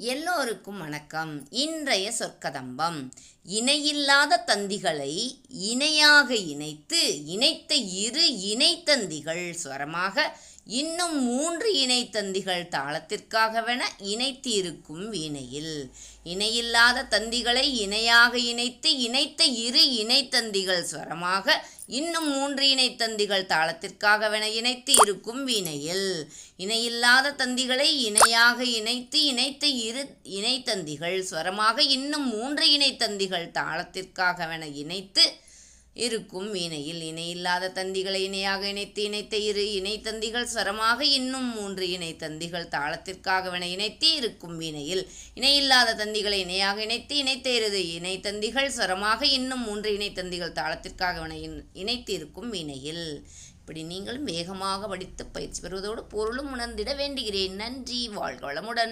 எல்லோருக்கும் வணக்கம். இன்றைய சொற்கதம்பம் இணையில்லாத தந்திகளை இணையாக இணைத்து இணைத்த இரு இணைத்தந்திகள் ஸ்வரமாக இன்னும் மூன்று இணைத்தந்திகள் தாளத்திற்காகவென இணைத்து இருக்கும் வீணையில். இணையில்லாத தந்திகளை இணையாக இணைத்து இணைத்த இரு இணைத்தந்திகள் ஸ்வரமாக இன்னும் மூன்று இணைத்தந்திகள் தாளத்திற்காகவென இணைத்து இருக்கும் வீணையில். இணையில்லாத தந்திகளை இணையாக இணைத்து இணைத்த இரு இணைத்தந்திகள் ஸ்வரமாக இன்னும் மூன்று இணைத்தந்திகள் தாளத்திற்காகவென இணைத்து இருக்கும் வீணையில் இணையில்லாத தந்திகளை இணையாக இணைத்து இணைத்த இரு இணைத்தந்திகள் ஸ்வரமாக இன்னும் மூன்று இணைத்தந்திகள் தாளத்திற்காகவென இணைத்து இருக்கும் வீணையில் இணையில்லாத தந்திகளை இணையாக இணைத்து இணைத்த இரு இணைத்தந்திகள் ஸ்வரமாக இன்னும் மூன்று இணைத்தந்திகள் தாளத்திற்காகவென இன்- இணைத்து இருக்கும் வீணையில். இப்படி நீங்களும் வேகமாக படித்து பயிற்சி பெறுவதோடு பொருளும் உணர்ந்திட வேண்டுகிறேன். நன்றி. வாழ்க வளமுடன்.